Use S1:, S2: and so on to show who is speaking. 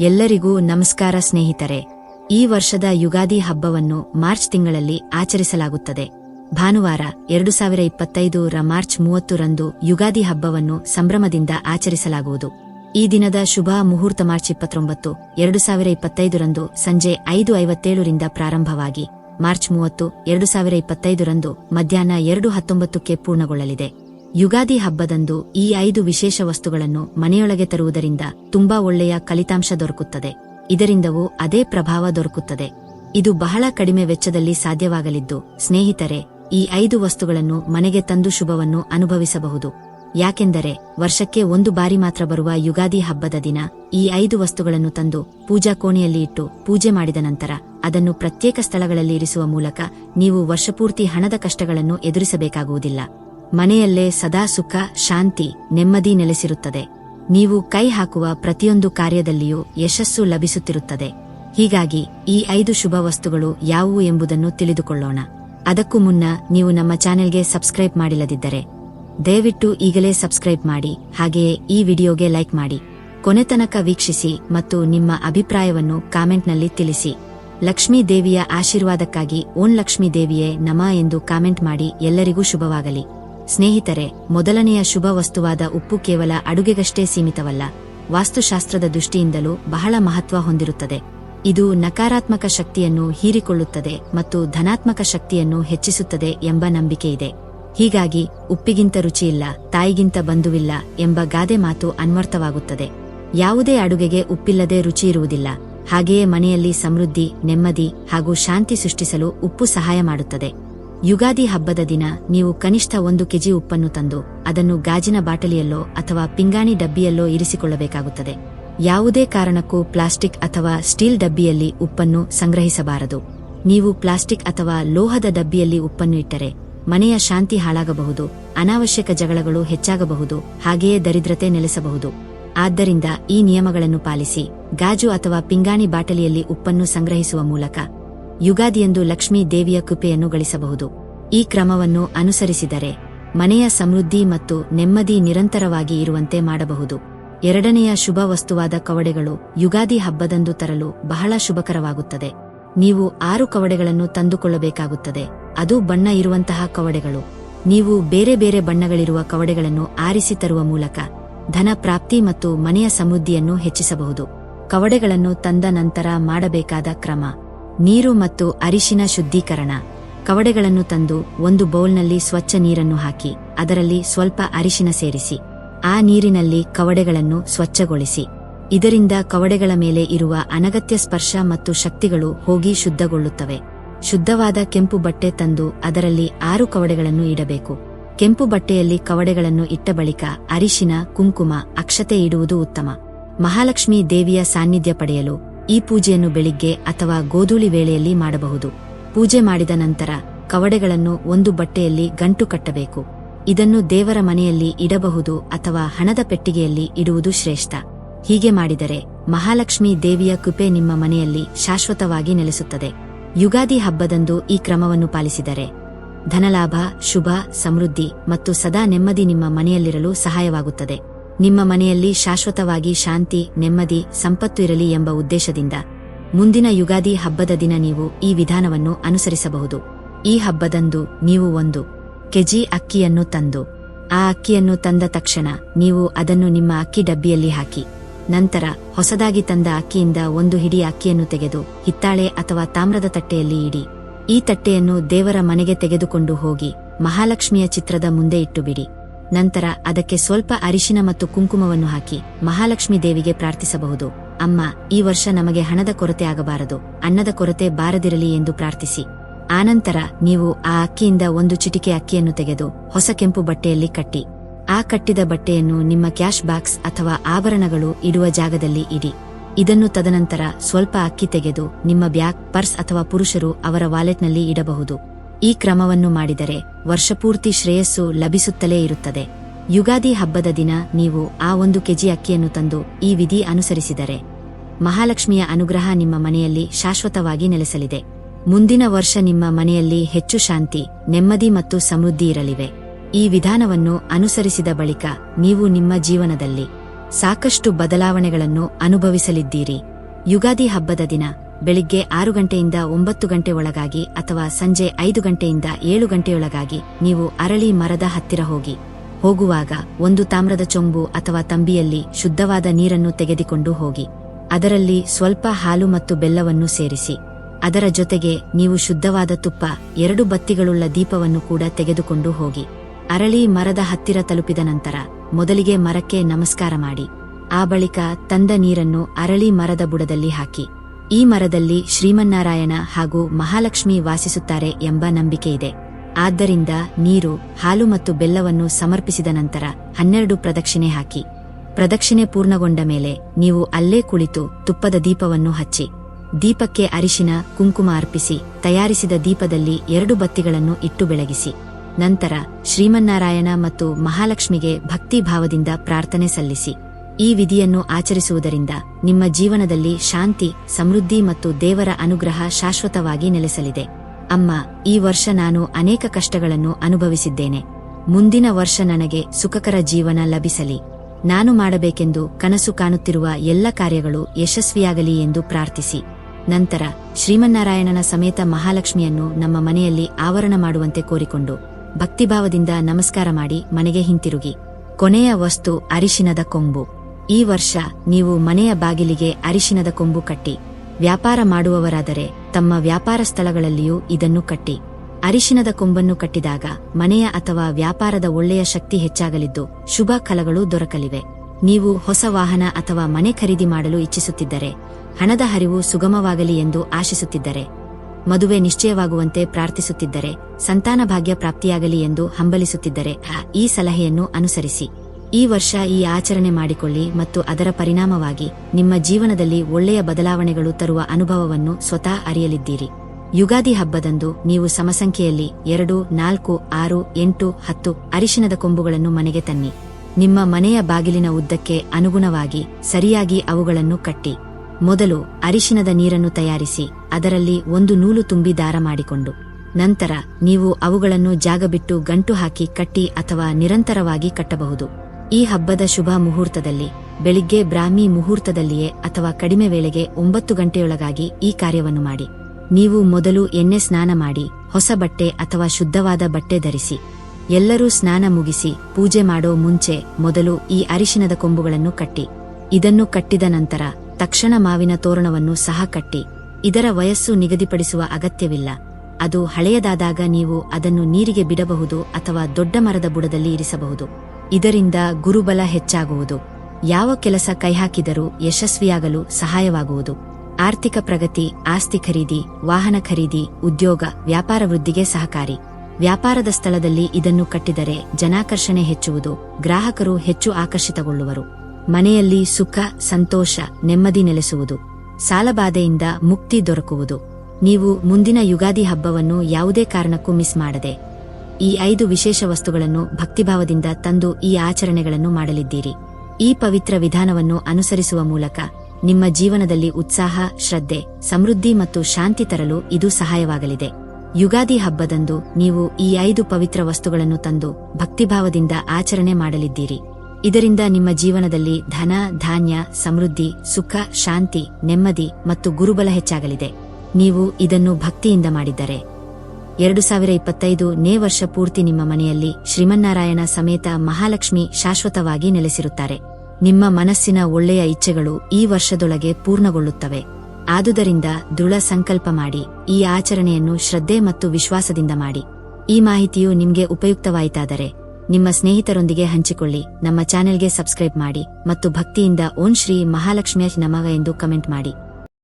S1: ಎಲ್ಲರಿಗೂ ನಮಸ್ಕಾರ ಸ್ನೇಹಿತರೆ. ಈ ವರ್ಷದ ಯುಗಾದಿ ಹಬ್ಬವನ್ನು ಮಾರ್ಚ್ ತಿಂಗಳಲ್ಲಿ ಆಚರಿಸಲಾಗುತ್ತದೆ. ಭಾನುವಾರ ಎರಡು ಸಾವಿರ ಇಪ್ಪತ್ತೈದು ರ ಮಾರ್ಚ್ ಮೂವತ್ತು ರಂದು ಯುಗಾದಿ ಹಬ್ಬವನ್ನು ಸಂಭ್ರಮದಿಂದ ಆಚರಿಸಲಾಗುವುದು. ಈ ದಿನದ ಶುಭ ಮುಹೂರ್ತ ಮಾರ್ಚ್ ಇಪ್ಪತ್ತೊಂಬತ್ತು ಎರಡು ಸಾವಿರ ಇಪ್ಪತ್ತೈದರಂದು ಸಂಜೆ ಐದು ಐವತ್ತೇಳರಿಂದ ಪ್ರಾರಂಭವಾಗಿ, ಮಾರ್ಚ್ ಮೂವತ್ತು ಎರಡು ಸಾವಿರ ಇಪ್ಪತ್ತೈದರಂದು ಮಧ್ಯಾಹ್ನ ಎರಡು ಹತ್ತೊಂಬತ್ತಕ್ಕೆ ಪೂರ್ಣಗೊಳ್ಳಲಿದೆ. ಯುಗಾದಿ ಹಬ್ಬದಂದು ಈ ಐದು ವಿಶೇಷ ವಸ್ತುಗಳನ್ನು ಮನೆಯೊಳಗೆ ತರುವುದರಿಂದ ತುಂಬಾ ಒಳ್ಳೆಯ ಫಲಿತಾಂಶ ದೊರಕುತ್ತದೆ. ಇದರಿಂದವೂ ಅದೇ ಪ್ರಭಾವ ದೊರಕುತ್ತದೆ. ಇದು ಬಹಳ ಕಡಿಮೆ ವೆಚ್ಚದಲ್ಲಿ ಸಾಧ್ಯವಾಗಲಿದ್ದು, ಸ್ನೇಹಿತರೆ, ಈ ಐದು ವಸ್ತುಗಳನ್ನು ಮನೆಗೆ ತಂದು ಶುಭವನ್ನು ಅನುಭವಿಸಬಹುದು. ಯಾಕೆಂದರೆ, ವರ್ಷಕ್ಕೆ ಒಂದು ಬಾರಿ ಮಾತ್ರ ಬರುವ ಯುಗಾದಿ ಹಬ್ಬದ ದಿನ ಈ ಐದು ವಸ್ತುಗಳನ್ನು ತಂದು ಪೂಜಾ ಕೋಣೆಯಲ್ಲಿ ಇಟ್ಟು ಪೂಜೆ ಮಾಡಿದ ನಂತರ ಅದನ್ನು ಪ್ರತ್ಯೇಕ ಸ್ಥಳಗಳಲ್ಲಿ ಇರಿಸುವ ಮೂಲಕ ನೀವು ವರ್ಷಪೂರ್ತಿ ಹಣದ ಕಷ್ಟಗಳನ್ನು ಎದುರಿಸಬೇಕಾಗುವುದಿಲ್ಲ. ಮನೆಯಲ್ಲೇ ಸದಾ ಸುಖ, ಶಾಂತಿ, ನೆಮ್ಮದಿ ನೆಲೆಸಿರುತ್ತದೆ. ನೀವು ಕೈ ಹಾಕುವ ಪ್ರತಿಯೊಂದು ಕಾರ್ಯದಲ್ಲಿಯೂ ಯಶಸ್ಸು ಲಭಿಸುತ್ತಿರುತ್ತದೆ. ಹೀಗಾಗಿ ಈ ಐದು ಶುಭ ವಸ್ತುಗಳು ಯಾವುವು ಎಂಬುದನ್ನು ತಿಳಿದುಕೊಳ್ಳೋಣ. ಅದಕ್ಕೂ ಮುನ್ನ ನೀವು ನಮ್ಮ ಚಾನೆಲ್ಗೆ ಸಬ್ಸ್ಕ್ರೈಬ್ ಮಾಡಿಲ್ಲದಿದ್ದರೆ, ದಯವಿಟ್ಟು ಈಗಲೇ ಸಬ್ಸ್ಕ್ರೈಬ್ ಮಾಡಿ, ಹಾಗೆಯೇ ಈ ವಿಡಿಯೋಗೆ ಲೈಕ್ ಮಾಡಿ. ಕೊನೆತನಕ ವೀಕ್ಷಿಸಿ ಮತ್ತು ನಿಮ್ಮ ಅಭಿಪ್ರಾಯವನ್ನು ಕಾಮೆಂಟ್ನಲ್ಲಿ ತಿಳಿಸಿ. ಲಕ್ಷ್ಮೀ ದೇವಿಯ ಆಶೀರ್ವಾದಕ್ಕಾಗಿ ಓನ್ ಲಕ್ಷ್ಮೀ ದೇವಿಯೇ ನಮ ಎಂದು ಕಾಮೆಂಟ್ ಮಾಡಿ ಎಲ್ಲರಿಗೂ ಶುಭವಾಗಲಿ. ಸ್ನೇಹಿತರೆ, ಮೊದಲನೆಯ ಶುಭ ವಸ್ತುವಾದ ಉಪ್ಪು ಕೇವಲ ಅಡುಗೆಗಷ್ಟೇ ಸೀಮಿತವಲ್ಲ. ವಾಸ್ತುಶಾಸ್ತ್ರದ ದೃಷ್ಟಿಯಿಂದಲೂ ಬಹಳ ಮಹತ್ವ ಹೊಂದಿರುತ್ತದೆ. ಇದು ನಕಾರಾತ್ಮಕ ಶಕ್ತಿಯನ್ನು ಹೀರಿಕೊಳ್ಳುತ್ತದೆ ಮತ್ತು ಧನಾತ್ಮಕ ಶಕ್ತಿಯನ್ನು ಹೆಚ್ಚಿಸುತ್ತದೆ ಎಂಬ ನಂಬಿಕೆಯಿದೆ ಹೀಗಾಗಿ, ಉಪ್ಪಿಗಿಂತ ರುಚಿಯಿಲ್ಲ, ತಾಯಿಗಿಂತ ಬಂಧುವಿಲ್ಲ ಎಂಬ ಗಾದೆ ಮಾತು ಅನ್ವರ್ಥವಾಗುತ್ತದೆ. ಯಾವುದೇ ಅಡುಗೆಗೆ ಉಪ್ಪಿಲ್ಲದೆ ರುಚಿ ಇರುವುದಿಲ್ಲ. ಹಾಗೆಯೇ ಮನೆಯಲ್ಲಿ ಸಮೃದ್ಧಿ, ನೆಮ್ಮದಿ ಹಾಗೂ ಶಾಂತಿ ಸೃಷ್ಟಿಸಲು ಉಪ್ಪು ಸಹಾಯ ಮಾಡುತ್ತದೆ. ಯುಗಾದಿ ಹಬ್ಬದ ದಿನ ನೀವು ಕನಿಷ್ಠ ಒಂದು ಕೆಜಿ ಉಪ್ಪನ್ನು ತಂದು ಅದನ್ನು ಗಾಜಿನ ಬಾಟಲಿಯಲ್ಲೋ ಅಥವಾ ಪಿಂಗಾಣಿ ಡಬ್ಬಿಯಲ್ಲೋ ಇರಿಸಿಕೊಳ್ಳಬೇಕಾಗುತ್ತದೆ. ಯಾವುದೇ ಕಾರಣಕ್ಕೂ ಪ್ಲಾಸ್ಟಿಕ್ ಅಥವಾ ಸ್ಟೀಲ್ ಡಬ್ಬಿಯಲ್ಲಿ ಉಪ್ಪನ್ನು ಸಂಗ್ರಹಿಸಬಾರದು. ನೀವು ಪ್ಲಾಸ್ಟಿಕ್ ಅಥವಾ ಲೋಹದ ಡಬ್ಬಿಯಲ್ಲಿ ಉಪ್ಪನ್ನು ಇಟ್ಟರೆ ಮನೆಯ ಶಾಂತಿ ಹಾಳಾಗಬಹುದು, ಅನಾವಶ್ಯಕ ಜಗಳಗಳು ಹೆಚ್ಚಾಗಬಹುದು, ಹಾಗೆಯೇ ದರಿದ್ರತೆ ನೆಲೆಸಬಹುದು. ಆದ್ದರಿಂದ ಈ ನಿಯಮಗಳನ್ನು ಪಾಲಿಸಿ ಗಾಜು ಅಥವಾ ಪಿಂಗಾಣಿ ಬಾಟಲಿಯಲ್ಲಿ ಉಪ್ಪನ್ನು ಸಂಗ್ರಹಿಸುವ ಮೂಲಕ ಯುಗಾದಿಯಂದು ಲಕ್ಷ್ಮೀ ದೇವಿಯ ಕೃಪೆಯನ್ನು ಗಳಿಸಬಹುದು. ಈ ಕ್ರಮವನ್ನು ಅನುಸರಿಸಿದರೆ ಮನೆಯ ಸಮೃದ್ಧಿ ಮತ್ತು ನೆಮ್ಮದಿ ನಿರಂತರವಾಗಿ ಇರುವಂತೆ ಮಾಡಬಹುದು. ಎರಡನೆಯ ಶುಭ ವಸ್ತುವಾದ ಕವಡೆಗಳು ಯುಗಾದಿ ಹಬ್ಬದಂದು ತರಲು ಬಹಳ ಶುಭಕರವಾಗುತ್ತದೆ. ನೀವು ಆರು ಕವಡೆಗಳನ್ನು ತಂದುಕೊಳ್ಳಬೇಕಾಗುತ್ತದೆ. ಅದು ಬಣ್ಣ ಇರುವಂತಹ ಕವಡೆಗಳು. ನೀವು ಬೇರೆ ಬೇರೆ ಬಣ್ಣಗಳಿರುವ ಕವಡೆಗಳನ್ನು ಆರಿಸಿ ತರುವ ಮೂಲಕ ಧನ ಪ್ರಾಪ್ತಿ ಮತ್ತು ಮನೆಯ ಸಮೃದ್ಧಿಯನ್ನು ಹೆಚ್ಚಿಸಬಹುದು. ಕವಡೆಗಳನ್ನು ತಂದ ನಂತರ ಮಾಡಬೇಕಾದ ಕ್ರಮ ನೀರು ಮತ್ತು ಅರಿಶಿನ ಶುದ್ಧೀಕರಣ. ಕವಡೆಗಳನ್ನು ತಂದು ಒಂದು ಬೌಲ್ನಲ್ಲಿ ಸ್ವಚ್ಛ ನೀರನ್ನು ಹಾಕಿ, ಅದರಲ್ಲಿ ಸ್ವಲ್ಪ ಅರಿಶಿನ ಸೇರಿಸಿ. ಆ ನೀರಿನಲ್ಲಿ ಕವಡೆಗಳನ್ನು ಸ್ವಚ್ಛಗೊಳಿಸಿ. ಇದರಿಂದ ಕವಡೆಗಳ ಮೇಲೆ ಇರುವ ಅನಗತ್ಯ ಸ್ಪರ್ಶ ಮತ್ತು ಶಕ್ತಿಗಳು ಹೋಗಿ ಶುದ್ಧಗೊಳ್ಳುತ್ತವೆ. ಶುದ್ಧವಾದ ಕೆಂಪು ಬಟ್ಟೆ ತಂದು ಅದರಲ್ಲಿ ಆರು ಕವಡೆಗಳನ್ನು ಇಡಬೇಕು. ಕೆಂಪು ಬಟ್ಟೆಯಲ್ಲಿ ಕವಡೆಗಳನ್ನು ಇಟ್ಟ ಬಳಿಕ ಅರಿಶಿನ, ಕುಂಕುಮ, ಅಕ್ಷತೆ ಇಡುವುದು ಉತ್ತಮ. ಮಹಾಲಕ್ಷ್ಮೀ ದೇವಿಯ ಸಾನ್ನಿಧ್ಯ ಪಡೆಯಲು ಈ ಪೂಜೆಯನ್ನು ಬೆಳಿಗ್ಗೆ ಅಥವಾ ಗೋಧೂಳಿ ವೇಳೆಯಲ್ಲಿ ಮಾಡಬಹುದು. ಪೂಜೆ ಮಾಡಿದ ನಂತರ ಕವಡೆಗಳನ್ನು ಒಂದು ಬಟ್ಟೆಯಲ್ಲಿ ಗಂಟು ಕಟ್ಟಬೇಕು. ಇದನ್ನು ದೇವರ ಮನೆಯಲ್ಲಿ ಇಡಬಹುದು ಅಥವಾ ಹಣದ ಪೆಟ್ಟಿಗೆಯಲ್ಲಿ ಇಡುವುದು ಶ್ರೇಷ್ಠ. ಹೀಗೆ ಮಾಡಿದರೆ ಮಹಾಲಕ್ಷ್ಮಿ ದೇವಿಯ ಕೃಪೆ ನಿಮ್ಮ ಮನೆಯಲ್ಲಿ ಶಾಶ್ವತವಾಗಿ ನೆಲೆಸುತ್ತದೆ. ಯುಗಾದಿ ಹಬ್ಬದಂದು ಈ ಕ್ರಮವನ್ನು ಪಾಲಿಸಿದರೆ ಧನಲಾಭ, ಶುಭ, ಸಮೃದ್ಧಿ ಮತ್ತು ಸದಾ ನೆಮ್ಮದಿ ನಿಮ್ಮ ಮನೆಯಲ್ಲಿರಲು ಸಹಾಯವಾಗುತ್ತದೆ. ನಿಮ್ಮ ಮನೆಯಲ್ಲಿ ಶಾಶ್ವತವಾಗಿ ಶಾಂತಿ, ನೆಮ್ಮದಿ, ಸಂಪತ್ತು ಇರಲಿ ಎಂಬ ಉದ್ದೇಶದಿಂದ ಮುಂದಿನ ಯುಗಾದಿ ಹಬ್ಬದ ದಿನ ನೀವು ಈ ವಿಧಾನವನ್ನು ಅನುಸರಿಸಬಹುದು. ಈ ಹಬ್ಬದಂದು ನೀವು ಒಂದು ಕೆಜಿ ಅಕ್ಕಿಯನ್ನು ತಂದು, ಆ ಅಕ್ಕಿಯನ್ನು ತಂದ ತಕ್ಷಣ ನೀವು ಅದನ್ನು ನಿಮ್ಮ ಅಕ್ಕಿ ಡಬ್ಬಿಯಲ್ಲಿ ಹಾಕಿ, ನಂತರ ಹೊಸದಾಗಿ ತಂದ ಅಕ್ಕಿಯಿಂದ ಒಂದು ಹಿಡಿ ಅಕ್ಕಿಯನ್ನು ತೆಗೆದು ಹಿತ್ತಾಳೆ ಅಥವಾ ತಾಮ್ರದ ತಟ್ಟೆಯಲ್ಲಿ ಇಡಿ. ಈ ತಟ್ಟೆಯನ್ನು ದೇವರ ಮನೆಗೆ ತೆಗೆದುಕೊಂಡು ಹೋಗಿ ಮಹಾಲಕ್ಷ್ಮಿಯ ಚಿತ್ರದ ಮುಂದೆ ಇಟ್ಟು ಬಿಡಿ. ನಂತರ ಅದಕ್ಕೆ ಸ್ವಲ್ಪ ಅರಿಶಿನ ಮತ್ತು ಕುಂಕುಮವನ್ನು ಹಾಕಿ ಮಹಾಲಕ್ಷ್ಮಿ ದೇವಿಗೆ ಪ್ರಾರ್ಥಿಸಬಹುದು. ಅಮ್ಮ, ಈ ವರ್ಷ ನಮಗೆ ಹಣದ ಕೊರತೆ ಆಗಬಾರದು, ಅನ್ನದ ಕೊರತೆ ಬಾರದಿರಲಿ ಎಂದು ಪ್ರಾರ್ಥಿಸಿ. ಆನಂತರ ನೀವು ಆ ಅಕ್ಕಿಯಿಂದ ಒಂದು ಚಿಟಿಕೆ ಅಕ್ಕಿಯನ್ನು ತೆಗೆದು ಹೊಸ ಕೆಂಪು ಬಟ್ಟೆಯಲ್ಲಿ ಕಟ್ಟಿ. ಆ ಕಟ್ಟಿದ ಬಟ್ಟೆಯನ್ನು ನಿಮ್ಮ ಕ್ಯಾಶ್ ಬಾಕ್ಸ್ ಅಥವಾ ಆಭರಣಗಳು ಇಡುವ ಜಾಗದಲ್ಲಿ ಇಡಿ. ಇದನ್ನು ತದನಂತರ ಸ್ವಲ್ಪ ಅಕ್ಕಿ ತೆಗೆದು ನಿಮ್ಮ ಬ್ಯಾಗ್, ಪರ್ಸ್ ಅಥವಾ ಪುರುಷರು ಅವರ ವಾಲೆಟ್ನಲ್ಲಿ ಇಡಬಹುದು. ಈ ಕ್ರಮವನ್ನು ಮಾಡಿದರೆ ವರ್ಷಪೂರ್ತಿ ಶ್ರೇಯಸ್ಸು ಲಭಿಸುತ್ತಲೇ ಇರುತ್ತದೆ. ಯುಗಾದಿ ಹಬ್ಬದ ದಿನ ನೀವು ಆ ಒಂದು ಕೆಜಿ ಅಕ್ಕಿಯನ್ನು ತಂದು ಈ ವಿಧಿ ಅನುಸರಿಸಿದರೆ ಮಹಾಲಕ್ಷ್ಮಿಯ ಅನುಗ್ರಹ ನಿಮ್ಮ ಮನೆಯಲ್ಲಿ ಶಾಶ್ವತವಾಗಿ ನೆಲೆಸಲಿದೆ. ಮುಂದಿನ ವರ್ಷ ನಿಮ್ಮ ಮನೆಯಲ್ಲಿ ಹೆಚ್ಚು ಶಾಂತಿ, ನೆಮ್ಮದಿ ಮತ್ತು ಸಮೃದ್ಧಿ ಇರಲಿವೆ. ಈ ವಿಧಾನವನ್ನು ಅನುಸರಿಸಿದ ಬಳಿಕ ನೀವು ನಿಮ್ಮ ಜೀವನದಲ್ಲಿ ಸಾಕಷ್ಟು ಬದಲಾವಣೆಗಳನ್ನು ಅನುಭವಿಸಲಿದ್ದೀರಿ. ಯುಗಾದಿ ಹಬ್ಬದ ದಿನ ಬೆಳಿಗ್ಗೆ ಆರು ಗಂಟೆಯಿಂದ ಒಂಬತ್ತು ಗಂಟೆ ಒಳಗಾಗಿ ಅಥವಾ ಸಂಜೆ ಐದು ಗಂಟೆಯಿಂದ ಏಳು ಗಂಟೆಯೊಳಗಾಗಿ ನೀವು ಅರಳಿ ಮರದ ಹತ್ತಿರ ಹೋಗಿ. ಹೋಗುವಾಗ ಒಂದು ತಾಮ್ರದ ಚೊಂಬು ಅಥವಾ ತಂಬಿಯಲ್ಲಿ ಶುದ್ಧವಾದ ನೀರನ್ನು ತೆಗೆದುಕೊಂಡು ಹೋಗಿ. ಅದರಲ್ಲಿ ಸ್ವಲ್ಪ ಹಾಲು ಮತ್ತು ಬೆಲ್ಲವನ್ನು ಸೇರಿಸಿ. ಅದರ ಜೊತೆಗೆ ನೀವು ಶುದ್ಧವಾದ ತುಪ್ಪ, ಎರಡು ಬತ್ತಿಗಳುಳ್ಳ ದೀಪವನ್ನು ಕೂಡ ತೆಗೆದುಕೊಂಡು ಹೋಗಿ. ಅರಳಿ ಮರದ ಹತ್ತಿರ ತಲುಪಿದ ನಂತರ ಮೊದಲಿಗೆ ಮರಕ್ಕೆ ನಮಸ್ಕಾರ ಮಾಡಿ. ಆ ಬಳಿಕ ತಂದ ನೀರನ್ನು ಅರಳಿ ಮರದ ಬುಡದಲ್ಲಿ ಹಾಕಿ. ಈ ಮರದಲ್ಲಿ ಶ್ರೀಮನ್ನಾರಾಯಣ ಹಾಗೂ ಮಹಾಲಕ್ಷ್ಮಿ ವಾಸಿಸುತ್ತಾರೆ ಎಂಬ ನಂಬಿಕೆ ಇದೆ. ಆದ್ದರಿಂದ ನೀರು, ಹಾಲು ಮತ್ತು ಬೆಲ್ಲವನ್ನು ಸಮರ್ಪಿಸಿದ ನಂತರ ಹನ್ನೆರಡು ಪ್ರದಕ್ಷಿಣೆ ಹಾಕಿ. ಪ್ರದಕ್ಷಿಣೆ ಪೂರ್ಣಗೊಂಡ ಮೇಲೆ ನೀವು ಅಲ್ಲೇ ಕುಳಿತು ತುಪ್ಪದ ದೀಪವನ್ನು ಹಚ್ಚಿ. ದೀಪಕ್ಕೆ ಅರಿಶಿನ, ಕುಂಕುಮ ಅರ್ಪಿಸಿ, ತಯಾರಿಸಿದ ದೀಪದಲ್ಲಿ ಎರಡು ಬತ್ತಿಗಳನ್ನು ಇಟ್ಟು ಬೆಳಗಿಸಿ. ನಂತರ ಶ್ರೀಮನ್ನಾರಾಯಣ ಮತ್ತು ಮಹಾಲಕ್ಷ್ಮಿಗೆ ಭಕ್ತಿ ಭಾವದಿಂದ ಪ್ರಾರ್ಥನೆ ಸಲ್ಲಿಸಿ. ಈ ವಿಧಿಯನ್ನು ಆಚರಿಸುವುದರಿಂದ ನಿಮ್ಮ ಜೀವನದಲ್ಲಿ ಶಾಂತಿ, ಸಮೃದ್ಧಿ ಮತ್ತು ದೇವರ ಅನುಗ್ರಹ ಶಾಶ್ವತವಾಗಿ ನೆಲೆಸಲಿದೆ. ಅಮ್ಮ, ಈ ವರ್ಷ ನಾನು ಅನೇಕ ಕಷ್ಟಗಳನ್ನು ಅನುಭವಿಸಿದ್ದೇನೆ. ಮುಂದಿನ ವರ್ಷ ನನಗೆ ಸುಖಕರ ಜೀವನ ಲಭಿಸಲಿ. ನಾನು ಮಾಡಬೇಕೆಂದು ಕನಸು ಕಾಣುತ್ತಿರುವ ಎಲ್ಲ ಕಾರ್ಯಗಳು ಯಶಸ್ವಿಯಾಗಲಿ ಎಂದು ಪ್ರಾರ್ಥಿಸಿ. ನಂತರ ಶ್ರೀಮನ್ನಾರಾಯಣನ ಸಮೇತ ಮಹಾಲಕ್ಷ್ಮಿಯನ್ನು ನಮ್ಮ ಮನೆಯಲ್ಲಿ ಆವರಣ ಮಾಡುವಂತೆ ಕೋರಿಕೊಂಡು ಭಕ್ತಿಭಾವದಿಂದ ನಮಸ್ಕಾರ ಮಾಡಿ ಮನೆಗೆ ಹಿಂತಿರುಗಿ. ಕೊನೆಯ ವಸ್ತು ಅರಿಶಿನದ ಕೊಂಬು. ಈ ವರ್ಷ ನೀವು ಮನೆಯ ಬಾಗಿಲಿಗೆ ಅರಿಶಿನದ ಕೊಂಬು ಕಟ್ಟಿ, ವ್ಯಾಪಾರ ಮಾಡುವವರಾದರೆ ತಮ್ಮ ವ್ಯಾಪಾರ ಸ್ಥಳಗಳಲ್ಲಿಯೂ ಇದನ್ನು ಕಟ್ಟಿ. ಅರಿಶಿನದ ಕೊಂಬನ್ನು ಕಟ್ಟಿದಾಗ ಮನೆಯ ಅಥವಾ ವ್ಯಾಪಾರದ ಒಳ್ಳೆಯ ಶಕ್ತಿ ಹೆಚ್ಚಾಗಲಿದ್ದು ಶುಭ ಕಲಗಳು ದೊರಕಲಿವೆ. ನೀವು ಹೊಸ ವಾಹನ ಅಥವಾ ಮನೆ ಖರೀದಿ ಮಾಡಲು ಇಚ್ಛಿಸುತ್ತಿದ್ದರೆ, ಹಣದ ಹರಿವು ಸುಗಮವಾಗಲಿ ಎಂದು ಆಶಿಸುತ್ತಿದ್ದರೆ, ಮದುವೆ ನಿಶ್ಚಯವಾಗುವಂತೆ ಪ್ರಾರ್ಥಿಸುತ್ತಿದ್ದರೆ, ಸಂತಾನ ಭಾಗ್ಯ ಪ್ರಾಪ್ತಿಯಾಗಲಿ ಎಂದು ಹಂಬಲಿಸುತ್ತಿದ್ದರೆ ಈ ಸಲಹೆಯನ್ನು ಅನುಸರಿಸಿ. ಈ ವರ್ಷ ಈ ಆಚರಣೆ ಮಾಡಿಕೊಳ್ಳಿ ಮತ್ತು ಅದರ ಪರಿಣಾಮವಾಗಿ ನಿಮ್ಮ ಜೀವನದಲ್ಲಿ ಒಳ್ಳೆಯ ಬದಲಾವಣೆಗಳು ತರುವ ಅನುಭವವನ್ನು ಸ್ವತಃ ಅರಿಯಲಿದ್ದೀರಿ. ಯುಗಾದಿ ಹಬ್ಬದಂದು ನೀವು ಸಮಸಂಖ್ಯೆಯಲ್ಲಿ ಎರಡು, ನಾಲ್ಕು, ಆರು, ಎಂಟು, ಹತ್ತು ಅರಿಶಿನದ ಕೊಂಬುಗಳನ್ನು ಮನೆಗೆ ತನ್ನಿ. ನಿಮ್ಮ ಮನೆಯ ಬಾಗಿಲಿನ ಉದ್ದಕ್ಕೆ ಅನುಗುಣವಾಗಿ ಸರಿಯಾಗಿ ಅವುಗಳನ್ನು ಕಟ್ಟಿ. ಮೊದಲು ಅರಿಶಿನದ ನೀರನ್ನು ತಯಾರಿಸಿ ಅದರಲ್ಲಿ ಒಂದು ನೂಲು ತುಂಬಿ ದಾರ ಮಾಡಿಕೊಂಡು. ನಂತರ ನೀವು ಅವುಗಳನ್ನು ಜಾಗ ಬಿಟ್ಟು ಗಂಟು ಹಾಕಿ ಕಟ್ಟಿ ಅಥವಾ ನಿರಂತರವಾಗಿ ಕಟ್ಟಬಹುದು. ಈ ಹಬ್ಬದ ಶುಭ ಮುಹೂರ್ತದಲ್ಲಿ ಬೆಳಿಗ್ಗೆ ಬ್ರಾಹ್ಮಿ ಮುಹೂರ್ತದಲ್ಲಿಯೇ ಅಥವಾ ಕಡಿಮೆ ವೇಳೆಗೆ ಒಂಬತ್ತು ಗಂಟೆಯೊಳಗಾಗಿ ಈ ಕಾರ್ಯವನ್ನು ಮಾಡಿ. ನೀವು ಮೊದಲು ಎಣ್ಣೆ ಸ್ನಾನ ಮಾಡಿ, ಹೊಸ ಬಟ್ಟೆ ಅಥವಾ ಶುದ್ಧವಾದ ಬಟ್ಟೆ ಧರಿಸಿ. ಎಲ್ಲರೂ ಸ್ನಾನ ಮುಗಿಸಿ, ಪೂಜೆ ಮಾಡೋ ಮುಂಚೆ ಮೊದಲು ಈ ಅರಿಶಿನದ ಕೊಂಬುಗಳನ್ನು ಕಟ್ಟಿ. ಇದನ್ನು ಕಟ್ಟಿದ ನಂತರ ತಕ್ಷಣ ಮಾವಿನ ತೋರಣವನ್ನು ಸಹ ಕಟ್ಟಿ. ಇದರ ವಯಸ್ಸು ನಿಗದಿಪಡಿಸುವ ಅಗತ್ಯವಿಲ್ಲ. ಅದು ಹಳೆಯದಾದಾಗ ನೀವು ಅದನ್ನು ನೀರಿಗೆ ಬಿಡಬಹುದು ಅಥವಾ ದೊಡ್ಡ ಮರದ ಬುಡದಲ್ಲಿ ಇರಿಸಬಹುದು. ಇದರಿಂದ ಗುರುಬಲ ಹೆಚ್ಚಾಗುವುದು. ಯಾವ ಕೆಲಸ ಕೈಹಾಕಿದರೂ ಯಶಸ್ವಿಯಾಗಲು ಸಹಾಯವಾಗುವುದು. ಆರ್ಥಿಕ ಪ್ರಗತಿ, ಆಸ್ತಿ ಖರೀದಿ, ವಾಹನ ಖರೀದಿ, ಉದ್ಯೋಗ, ವ್ಯಾಪಾರ ವೃದ್ಧಿಗೆ ಸಹಕಾರಿ. ವ್ಯಾಪಾರದ ಸ್ಥಳದಲ್ಲಿ ಇದನ್ನು ಕಟ್ಟಿದರೆ ಜನಾಕರ್ಷಣೆ ಹೆಚ್ಚುವುದು, ಗ್ರಾಹಕರು ಹೆಚ್ಚು ಆಕರ್ಷಿತಗೊಳ್ಳುವರು. ಮನೆಯಲ್ಲಿ ಸುಖ, ಸಂತೋಷ, ನೆಮ್ಮದಿ ನೆಲೆಸುವುದು. ಸಾಲಬಾಧೆಯಿಂದ ಮುಕ್ತಿ ದೊರಕುವುದು. ನೀವು ಮುಂದಿನ ಯುಗಾದಿ ಹಬ್ಬವನ್ನು ಯಾವುದೇ ಕಾರಣಕ್ಕೂ ಮಿಸ್ ಮಾಡದೆ. ಈ ಐದು ವಿಶೇಷ ವಸ್ತುಗಳನ್ನು ಭಕ್ತಿಭಾವದಿಂದ ತಂದು ಈ ಆಚರಣೆಗಳನ್ನು ಮಾಡಲಿದ್ದೀರಿ. ಈ ಪವಿತ್ರ ವಿಧಾನವನ್ನು ಅನುಸರಿಸುವ ಮೂಲಕ ನಿಮ್ಮ ಜೀವನದಲ್ಲಿ ಉತ್ಸಾಹ, ಶ್ರದ್ಧೆ, ಸಮೃದ್ಧಿ ಮತ್ತು ಶಾಂತಿ ತರಲು ಇದು ಸಹಾಯವಾಗಲಿದೆ. ಯುಗಾದಿ ಹಬ್ಬದಂದು ನೀವು ಈ ಐದು ಪವಿತ್ರ ವಸ್ತುಗಳನ್ನು ತಂದು ಭಕ್ತಿಭಾವದಿಂದ ಆಚರಣೆ ಮಾಡಲಿದ್ದೀರಿ. ಇದರಿಂದ ನಿಮ್ಮ ಜೀವನದಲ್ಲಿ ಧನ, ಧಾನ್ಯ, ಸಮೃದ್ಧಿ, ಸುಖ, ಶಾಂತಿ, ನೆಮ್ಮದಿ ಮತ್ತು ಗುರುಬಲ ಹೆಚ್ಚಾಗಲಿದೆ. ನೀವು ಇದನ್ನು ಭಕ್ತಿಯಿಂದ ಮಾಡಿದ್ದರೆ ಎರಡು ಸಾವಿರ ಇಪ್ಪತ್ತೈದು ನೇ ವರ್ಷ ಪೂರ್ತಿ ನಿಮ್ಮ ಮನೆಯಲ್ಲಿ ಶ್ರೀಮನ್ನಾರಾಯಣ ಸಮೇತ ಮಹಾಲಕ್ಷ್ಮಿ ಶಾಶ್ವತವಾಗಿ ನೆಲೆಸಿರುತ್ತಾರೆ. ನಿಮ್ಮ ಮನಸ್ಸಿನ ಒಳ್ಳೆಯ ಇಚ್ಛೆಗಳು ಈ ವರ್ಷದೊಳಗೆ ಪೂರ್ಣಗೊಳ್ಳುತ್ತವೆ. ಆದುದರಿಂದ ದೃಢ ಸಂಕಲ್ಪ ಮಾಡಿ, ಈ ಆಚರಣೆಯನ್ನು ಶ್ರದ್ಧೆ ಮತ್ತು ವಿಶ್ವಾಸದಿಂದ ಮಾಡಿ. ಈ ಮಾಹಿತಿಯು ನಿಮಗೆ ಉಪಯುಕ್ತವಾಯಿತಾದರೆ, ನಿಮ್ಮ ಸ್ನೇಹಿತರೊಂದಿಗೆ ಹಂಚಿಕೊಳ್ಳಿ, ನಮ್ಮ ಚಾನೆಲ್ಗೆ ಸಬ್ಸ್ಕ್ರೈಬ್ ಮಾಡಿ ಮತ್ತು ಭಕ್ತಿಯಿಂದ ಓಂ ಶ್ರೀ ಮಹಾಲಕ್ಷ್ಮಿಯ ನಮಗ ಎಂದು ಕಮೆಂಟ್ ಮಾಡಿ.